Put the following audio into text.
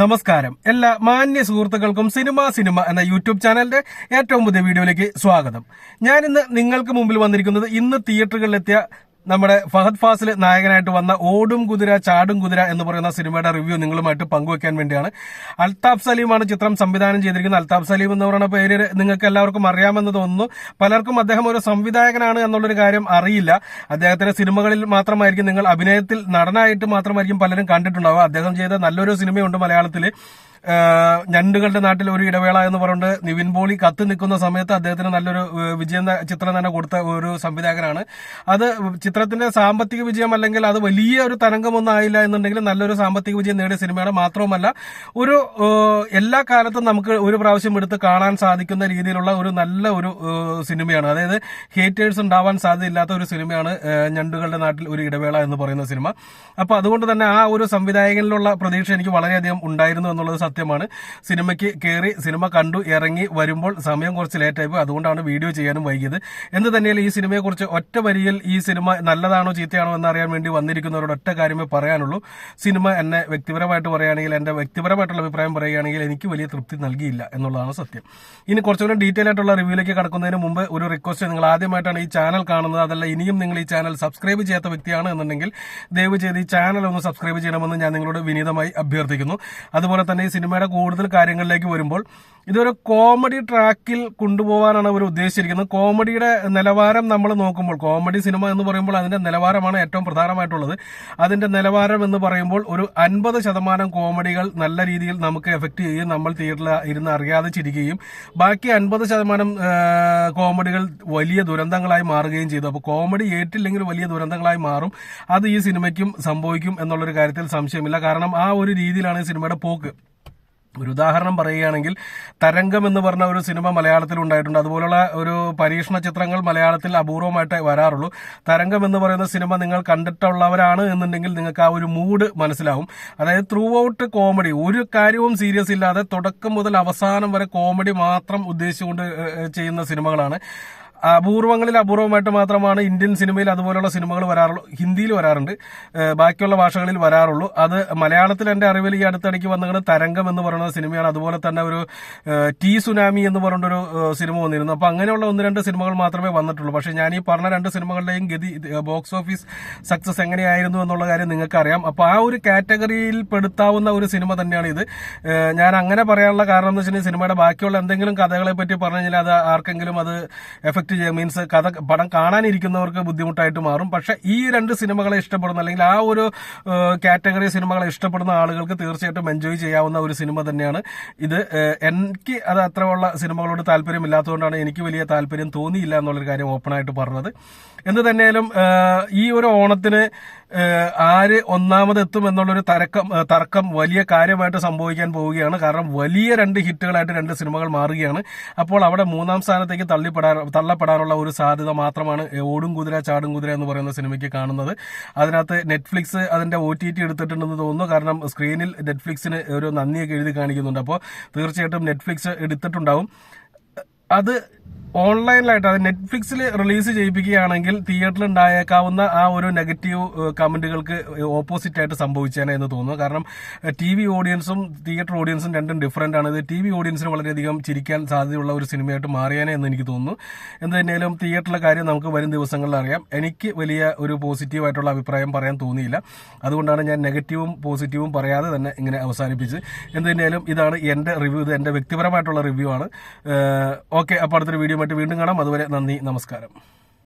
നമസ്കാരം. എല്ലാ മാന്യ സുഹൃത്തുക്കൾക്കും സിനിമ സിനിമ എന്ന യൂട്യൂബ് ചാനലിന്റെ ഏറ്റവും പുതിയ വീഡിയോയിലേക്ക് സ്വാഗതം. ഞാൻ ഇന്ന് നിങ്ങൾക്ക് മുമ്പിൽ വന്നിരിക്കുന്നത് ഇന്ന് തിയേറ്ററുകളിലെത്തിയ നമ്മുടെ ഫഹദ് ഫാസിൽ നായകനായിട്ട് വന്ന ഓടും കുതിര ചാടും കുതിര എന്ന് പറയുന്ന സിനിമയുടെ റിവ്യൂ നിങ്ങളുമായിട്ട് പങ്കുവെക്കാൻ വേണ്ടിയാണ്. അൽതാഫ് സലീമാണ് ചിത്രം സംവിധാനം ചെയ്തിരിക്കുന്നത്. അൽതാഫ് സലീം എന്ന് പറയുന്ന പേര് നിങ്ങൾക്ക് എല്ലാവർക്കും അറിയാമെന്ന് തോന്നുന്നു പലർക്കും അദ്ദേഹം ഒരു സംവിധായകനാണ് എന്നുള്ളൊരു കാര്യം അറിയില്ല. അദ്ദേഹത്തിന്റെ സിനിമകളിൽ മാത്രമായിരിക്കും നിങ്ങൾ അഭിനയത്തിൽ നടനായിട്ട് മാത്രമായിരിക്കും പലരും കണ്ടിട്ടുണ്ടാവുക. അദ്ദേഹം ചെയ്ത നല്ലൊരു സിനിമയുണ്ട് മലയാളത്തിൽ ഞണ്ടുകളുടെ നാട്ടിൽ ഒരു ഇടവേള എന്ന് പറഞ്ഞുകൊണ്ട് നിവിൻ പോളി കത്ത് നിൽക്കുന്ന സമയത്ത് അദ്ദേഹത്തിന് നല്ലൊരു വിജയം ചിത്രം തന്നെ കൊടുത്ത ഒരു സംവിധായകനാണ്. അത് ചിത്രത്തിന്റെ സാമ്പത്തിക വിജയം അല്ലെങ്കിൽ അത് വലിയ ഒരു തരംഗമൊന്നും ആയില്ല എന്നുണ്ടെങ്കിൽ നല്ലൊരു സാമ്പത്തിക വിജയം നേടിയ സിനിമയാണ്. മാത്രവുമല്ല ഒരു എല്ലാ കാലത്തും നമുക്ക് ഒരു പ്രാവശ്യം എടുത്ത് കാണാൻ സാധിക്കുന്ന രീതിയിലുള്ള ഒരു നല്ല ഒരു സിനിമയാണ്. അതായത് ഹേറ്റേഴ്സ് ഉണ്ടാവാൻ സാധ്യതയില്ലാത്ത ഒരു സിനിമയാണ് ഞണ്ടുകളുടെ നാട്ടിൽ ഒരു ഇടവേള എന്ന് പറയുന്ന സിനിമ. അപ്പൊ അതുകൊണ്ട് തന്നെ ആ ഒരു സംവിധായകനിലുള്ള പ്രതീക്ഷ എനിക്ക് വളരെയധികം ഉണ്ടായിരുന്നു എന്നുള്ളത് സത്യമാണ്. സിനിമയ്ക്ക് കയറി സിനിമ കണ്ടു ഇറങ്ങി വരുമ്പോൾ സമയം കുറച്ച് ലേറ്റായി അതുകൊണ്ടാണ് വീഡിയോ ചെയ്യാനും വൈകിയത്. എന്ന് തന്നെയല്ല ഈ സിനിമയെക്കുറിച്ച് ഒറ്റ വരിയിൽ ഈ സിനിമ നല്ലതാണോ ചീത്തയാണോ എന്നറിയാൻ വേണ്ടി വന്നിരിക്കുന്നവരോട് ഒറ്റ കാര്യമേ പറയാനുള്ളൂ. സിനിമ എന്നെ വ്യക്തിപരമായിട്ട് പറയുകയാണെങ്കിൽ എന്റെ വ്യക്തിപരമായിട്ടുള്ള അഭിപ്രായം പറയുകയാണെങ്കിൽ എനിക്ക് വലിയ തൃപ്തി നൽകിയില്ല എന്നുള്ളതാണ് സത്യം. ഇനി കുറച്ചുകൂടി ഡീറ്റെയിൽ ആയിട്ടുള്ള റിവ്യൂലേക്ക് കടക്കുന്നതിന് മുമ്പ് ഒരു റിക്വസ്റ്റ് നിങ്ങൾ ആദ്യമായിട്ടാണ് ഈ ചാനൽ കാണുന്നത്. അതല്ല ഇനിയും നിങ്ങൾ ഈ ചാനൽ സബ്സ്ക്രൈബ് ചെയ്യാത്ത വ്യക്തിയാണ് എന്നുണ്ടെങ്കിൽ ദയവ് ചെയ്ത് ഈ ചാനൽ ഒന്ന് സബ്സ്ക്രൈബ് ചെയ്യണമെന്ന് ഞാൻ നിങ്ങളോട് വിനീതമായി അഭ്യർത്ഥിക്കുന്നു. അതുപോലെ തന്നെ ഈ സിനിമയുടെ കൂടുതൽ കാര്യങ്ങളിലേക്ക് വരുമ്പോൾ ഇതൊരു കോമഡി ട്രാക്കിൽ കൊണ്ടുപോകാനാണ് അവർ ഉദ്ദേശിച്ചിരിക്കുന്നത്. കോമഡിയുടെ നിലവാരം നമ്മൾ നോക്കുമ്പോൾ കോമഡി സിനിമ എന്ന് പറയുമ്പോൾ അതിന്റെ നിലവാരമാണ് ഏറ്റവും പ്രധാനമായിട്ടുള്ളത്. അതിന്റെ നിലവാരം എന്ന് പറയുമ്പോൾ ഒരു അൻപത് ശതമാനം കോമഡികൾ നല്ല രീതിയിൽ നമുക്ക് എഫക്ട് ചെയ്യുകയും നമ്മൾ തിയേറ്ററിൽ ഇരുന്ന് അറിയാതെ ചിരിക്കുകയും ബാക്കി അൻപത് ശതമാനം കോമഡികൾ വലിയ ദുരന്തങ്ങളായി മാറുകയും ചെയ്തു. അപ്പോൾ കോമഡി ഏറ്റില്ലെങ്കിൽ വലിയ ദുരന്തങ്ങളായി മാറും. അത് ഈ സിനിമയ്ക്കും സംഭവിക്കും എന്നുള്ളൊരു കാര്യത്തിൽ സംശയമില്ല. കാരണം ആ ഒരു രീതിയിലാണ് ഈ സിനിമയുടെ പോക്ക്. ഒരു ഉദാഹരണം പറയുകയാണെങ്കിൽ തരംഗം എന്ന് പറഞ്ഞ ഒരു സിനിമ മലയാളത്തിൽ ഉണ്ടായിട്ടുണ്ട്. അതുപോലുള്ള ഒരു പരീക്ഷണ ചിത്രങ്ങൾ മലയാളത്തിൽ അപൂർവമായിട്ട് വരാറുള്ളൂ. തരംഗം എന്ന് പറയുന്ന സിനിമ നിങ്ങൾ കണ്ടിട്ടുള്ളവരാണ് എന്നുണ്ടെങ്കിൽ നിങ്ങൾക്ക് ആ ഒരു മൂഡ് മനസ്സിലാവും. അതായത് ത്രൂ ഔട്ട് കോമഡി ഒരു കാര്യവും സീരിയസ് ഇല്ലാതെ തുടക്കം മുതൽ അവസാനം വരെ കോമഡി മാത്രം ഉദ്ദേശിച്ചുകൊണ്ട് ചെയ്യുന്ന സിനിമകളാണ്. അപൂർവങ്ങളിൽ അപൂർവമായിട്ട് മാത്രമാണ് ഇന്ത്യൻ സിനിമയിൽ അതുപോലെയുള്ള സിനിമകൾ വരാറുള്ളൂ ഹിന്ദിയിൽ വരാറുണ്ട്. ബാക്കിയുള്ള ഭാഷകളിൽ വരാറുള്ളൂ. അത് മലയാളത്തിൽ എന്റെ അറിവിൽ ഈ അടുത്തിടയ്ക്ക് വന്നത് തരംഗം എന്ന് പറയുന്ന സിനിമയാണ്. അതുപോലെ തന്നെ ഒരു ടി സുനാമി എന്ന് പറഞ്ഞൊരു സിനിമ വന്നിരുന്നു. അപ്പൊ അങ്ങനെയുള്ള ഒന്ന് രണ്ട് സിനിമകൾ മാത്രമേ വന്നിട്ടുള്ളൂ. പക്ഷേ ഞാൻ ഈ പറഞ്ഞ രണ്ട് സിനിമകളുടെയും ഗതി ബോക്സ് ഓഫീസ് സക്സസ് എങ്ങനെയായിരുന്നു എന്നുള്ള കാര്യം നിങ്ങൾക്കറിയാം. അപ്പോൾ അപ്പൊ ആ ഒരു കാറ്റഗറിയിൽ പെടുത്താവുന്ന ഒരു സിനിമ തന്നെയാണ് ഇത്. ഞാൻ അങ്ങനെ പറയാനുള്ള കാരണം എന്ന് വെച്ചിട്ടുണ്ടെങ്കിൽ സിനിമയുടെ ബാക്കിയുള്ള എന്തെങ്കിലും കഥകളെ പറ്റി പറഞ്ഞു കഴിഞ്ഞാൽ അത് ആർക്കെങ്കിലും അത് എഫക്ട് ചെയ്യാൻ മീൻസ് കഥ പടം കാണാനിരിക്കുന്നവർക്ക് ബുദ്ധിമുട്ടായിട്ട് മാറും. പക്ഷെ ഈ രണ്ട് സിനിമകളെ ഇഷ്ടപ്പെടുന്ന അല്ലെങ്കിൽ ആ ഒരു കാറ്റഗറി സിനിമകളെ ഇഷ്ടപ്പെടുന്ന ആളുകൾക്ക് തീർച്ചയായിട്ടും എൻജോയ് ചെയ്യാവുന്ന ഒരു സിനിമ തന്നെയാണ്. ഇത് എനിക്ക് അത് അത്രയുള്ള സിനിമകളോട് താല്പര്യമില്ലാത്തതുകൊണ്ടാണ് എനിക്ക് വലിയ താല്പര്യം തോന്നിയില്ല എന്നുള്ളൊരു കാര്യം ഓപ്പണായിട്ട് പറഞ്ഞത്. എന്ത് തന്നെയാലും ഈ ഒരു ഓണത്തിന് ആര് ഒന്നാമതെത്തും എന്നുള്ളൊരു തരക്കം തർക്കം വലിയ കാര്യമായിട്ട് സംഭവിക്കാൻ പോവുകയാണ്. കാരണം വലിയ രണ്ട് ഹിറ്റുകളായിട്ട് രണ്ട് സിനിമകൾ മാറുകയാണ്. അപ്പോൾ അവിടെ മൂന്നാം സ്ഥാനത്തേക്ക് തള്ളിപ്പെടാൻ തള്ളപ്പെടാനുള്ള ഒരു സാധ്യത മാത്രമാണ് ഓടും കുതിര ചാടും കുതിര എന്ന് പറയുന്ന സിനിമയ്ക്ക് കാണുന്നത്. അതിനകത്ത് നെറ്റ്ഫ്ലിക്സ് അതിന്റെ ഒ ടി ടി എടുത്തിട്ടുണ്ടെന്ന് തോന്നുന്നു. കാരണം സ്ക്രീനിൽ നെറ്റ്ഫ്ലിക്സിന് ഒരു നന്ദിയൊക്കെ എഴുതി കാണിക്കുന്നുണ്ട്. അപ്പോൾ തീർച്ചയായിട്ടും നെറ്റ്ഫ്ലിക്സ് എടുത്തിട്ടുണ്ടാവും. അത് ഓൺലൈനിലായിട്ട് അത് നെറ്റ്ഫ്ലിക്സിൽ റിലീസ് ചെയ്യിപ്പിക്കുകയാണെങ്കിൽ തിയേറ്ററിൽ ഉണ്ടായേക്കാവുന്ന ആ ഒരു നെഗറ്റീവ് കമന്റുകൾക്ക് ഓപ്പോസിറ്റ് ആയിട്ട് സംഭവിച്ചേനെ എന്ന് തോന്നുന്നു. കാരണം ടി വി ഓഡിയൻസും തിയേറ്റർ ഓഡിയൻസും രണ്ടും ഡിഫറെന്റ് ആണ്. ഇത് ടി വി ഓഡിയൻസിന് വളരെയധികം ചിരിക്കാൻ സാധ്യതയുള്ള ഒരു സിനിമയായിട്ട് മാറിയേനെ എന്ന് എനിക്ക് തോന്നുന്നു. എന്ത് തന്നെയാലും തിയേറ്ററിലെ കാര്യം നമുക്ക് വരും ദിവസങ്ങളിൽ അറിയാം. എനിക്ക് വലിയ ഒരു പോസിറ്റീവായിട്ടുള്ള അഭിപ്രായം പറയാൻ തോന്നിയില്ല. അതുകൊണ്ടാണ് ഞാൻ നെഗറ്റീവും പോസിറ്റീവും പറയാതെ തന്നെ ഇങ്ങനെ അവസാനിപ്പിച്ച് എന്ത് തന്നെയാലും ഇതാണ് എന്റെ റിവ്യൂ. ഇത് എന്റെ വ്യക്തിപരമായിട്ടുള്ള റിവ്യൂ ആണ്. ഓക്കെ അപ്പോൾ അടുത്തൊരു വീഡിയോ ആയിട്ട് വീണ്ടും കാണാം. അതുവരെ നന്ദി നമസ്കാരം.